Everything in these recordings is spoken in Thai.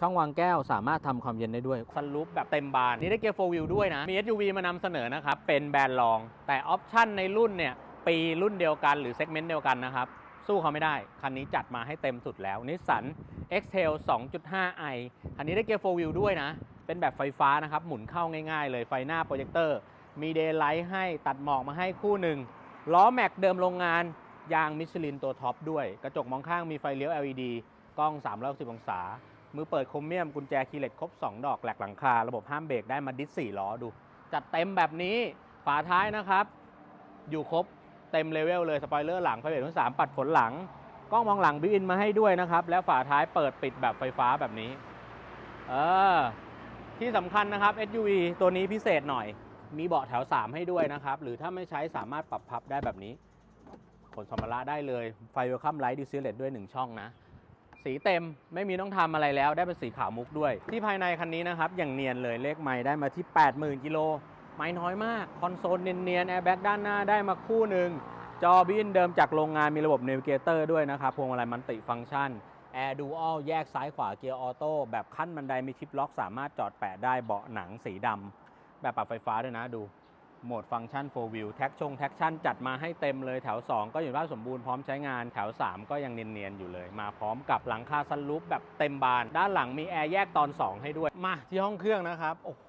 ช่องวางแก้วสามารถทำความเย็นได้ด้วย ซันรูปแบบเต็มบาน นี่ได้เกียร์โฟวิลด้วยนะ มี SUV มานำเสนอนะครับ เป็นแบรนด์รอง แต่ออปชั่นในรุ่นเนี่ย ปีรุ่นเดียวกันหรือเซกเมนต์เดียวกันนะครับ สู้เขาไม่ได้ คันนี้จัดมาให้เต็มสุดแล้วนิสสัน X-Trail 2.5i คันนี้ได้เกียร์โฟวิลด้วยนะ เป็นแบบไฟฟ้านะครับ หมุนเข้าง่ายๆ เลยไฟหน้าโปรเจคเตอร์ มีเดย์ไลท์ให้ตัดหมอกมาให้คู่หนึ่งล้อแม็กเดิมโรงงานยางมิชลินตัวท็อปด้วย กระจกมองข้างมีไฟเลี้ยว LED กล้อง360องศา มือเปิดโครเมียมกุญแจคีเล็ตครบ 2 ดอกแหลกหลังคา ระบบห้ามเบรกได้มาดิส4ล้อดู จัดเต็มแบบนี้ฝาท้ายนะครับ อยู่ครบเต็มเลเวลเลยสปอยเลอร์หลังไฟเบรกทั้งสามปัดฝนหลังกล้องมองหลังบิวอินมาให้ด้วยนะครับ แล้วฝาท้ายเปิดปิดแบบไฟฟ้าแบบนี้ เออ ที่สำคัญนะครับ SUV ตัวนี้พิเศษหน่อย มีเบาะแถว 3 ให้ด้วยนะครับ หรือถ้าไม่ใช้สามารถปรับพับได้แบบนี้ขนสัมภาระได้เลย ไฟเวลคัมไลท์ดิซิเลตด้วย 1 ช่องนะ สีเต็ม ไม่มีต้องทำอะไรแล้วได้เป็นสีขาวมุกด้วย ที่ภายในคันนี้นะครับอย่างเนียนเลยเลขไม้ได้มาที่ 80,000กิโลไม้น้อยมาก คอนโซลเนียนๆแอร์แบ็กด้านหน้าได้มาคู่หนึ่งจอบินเดิมจากโรงงานมีระบบเนวิเกเตอร์ด้วยนะครับพวงมาลัยมันติฟังก์ชันแอร์ดูอัลแยกซ้ายขวาเกียร์ออโต้แบบขั้นบันไดมีชิปล็อกสามารถจอดแปะได้เบาะหนังสีดำแบบปรับไฟฟ้าด้วยนะดู โหมดฟังก์ชัน 4 wheel แท็กชงแท็กชั่นจัดมาให้เต็มเลยแถว 2 ก็อยู่ภาพสมบูรณ์พร้อมใช้งานแถว 3 ก็ยังเนียนๆอยู่เลย มาพร้อมกับหลังคาซันรูฟแบบเต็มบาน ด้านหลังมีแอร์แยกตอน 2 ให้ด้วย มาที่ห้องเครื่องนะครับ โอ้โห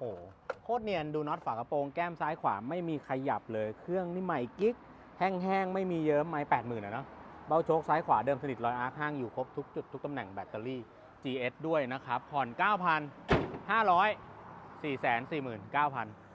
โคตรเนียนดูน็อตฝากระโปรงแก้มซ้ายขวาไม่มีขยับเลย เครื่องนี่ใหม่กิ๊กแห้งๆไม่มีเยิ้มไม่แปดหมื่นนะเนาะเบ้าโชคซ้ายขวาเดิมสนิทรอยอาร์คห้างอยู่ครบทุกจุดทุกตำแหน่งแบตเตอรี่ GS ด้วยนะครับผ่อน 9,500 449,000